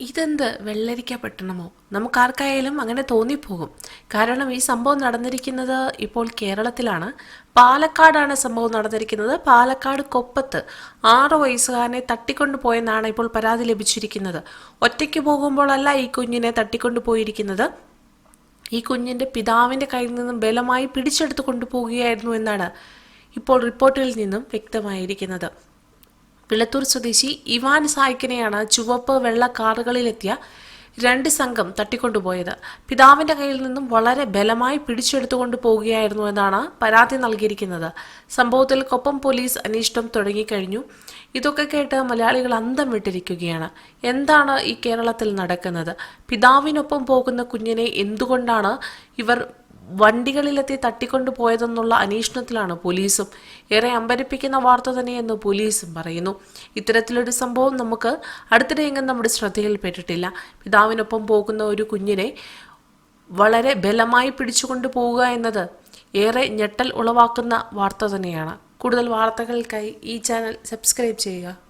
ഇതെന്ത് വെള്ളരിക്ക പട്ടണമോ നമുക്കാർക്കായാലും അങ്ങനെ തോന്നിപ്പോകും. കാരണം ഈ സംഭവം നടന്നിരിക്കുന്നത് ഇപ്പോൾ കേരളത്തിലാണ്. പാലക്കാടാണ് സംഭവം നടന്നിരിക്കുന്നത്. പാലക്കാട് കൊപ്പത്ത് ആറ് വയസ്സുകാരനെ തട്ടിക്കൊണ്ടു പോയെന്നാണ് ഇപ്പോൾ പരാതി ലഭിച്ചിരിക്കുന്നത്. ഒറ്റയ്ക്ക് പോകുമ്പോഴല്ല ഈ കുഞ്ഞിനെ തട്ടിക്കൊണ്ടു പോയിരിക്കുന്നത് ഈ കുഞ്ഞിന്റെ പിതാവിന്റെ കയ്യിൽ നിന്നും ബലമായി പിടിച്ചെടുത്ത് കൊണ്ടുപോകുകയായിരുന്നു എന്നാണ് ഇപ്പോൾ റിപ്പോർട്ടിൽ നിന്നും വ്യക്തമായിരിക്കുന്നത്. വിളത്തൂർ സ്വദേശി ഇവാൻ സായിക്കിനെയാണ് ചുവപ്പ് വെള്ള കാറുകളിലെത്തിയ രണ്ട് സംഘം തട്ടിക്കൊണ്ടുപോയത്. പിതാവിന്റെ കയ്യിൽ നിന്നും വളരെ ബലമായി പിടിച്ചെടുത്തുകൊണ്ട് പോവുകയായിരുന്നു എന്നാണ് പരാതി നൽകിയിരിക്കുന്നത്. സംഭവത്തിൽ കൊപ്പം പോലീസ് അന്വേഷണം തുടങ്ങിക്കഴിഞ്ഞു. ഇതൊക്കെ കേട്ട് മലയാളികൾ അന്തം വിട്ടിരിക്കുകയാണ്. എന്താണ് ഈ കേരളത്തിൽ നടക്കുന്നത്? പിതാവിനൊപ്പം പോകുന്ന കുഞ്ഞിനെ എന്തുകൊണ്ടാണ് ഇവർ വണ്ടികളിലെത്തി തട്ടിക്കൊണ്ടു പോയതെന്നുള്ള അന്വേഷണത്തിലാണ് പോലീസും. ഏറെ അമ്പരിപ്പിക്കുന്ന വാർത്ത തന്നെയെന്ന് പോലീസും പറയുന്നു. ഇത്തരത്തിലൊരു സംഭവം നമുക്ക് അടുത്തിടെയെങ്കിലും നമ്മുടെ ശ്രദ്ധയിൽപ്പെട്ടിട്ടില്ല. പിതാവിനൊപ്പം പോകുന്ന ഒരു കുഞ്ഞിനെ വളരെ ബലമായി പിടിച്ചുകൊണ്ടു പോവുക എന്നത് ഏറെ ഞെട്ടൽ ഉളവാക്കുന്ന വാർത്ത തന്നെയാണ്. കൂടുതൽ വാർത്തകൾക്കായി ഈ ചാനൽ സബ്സ്ക്രൈബ് ചെയ്യുക.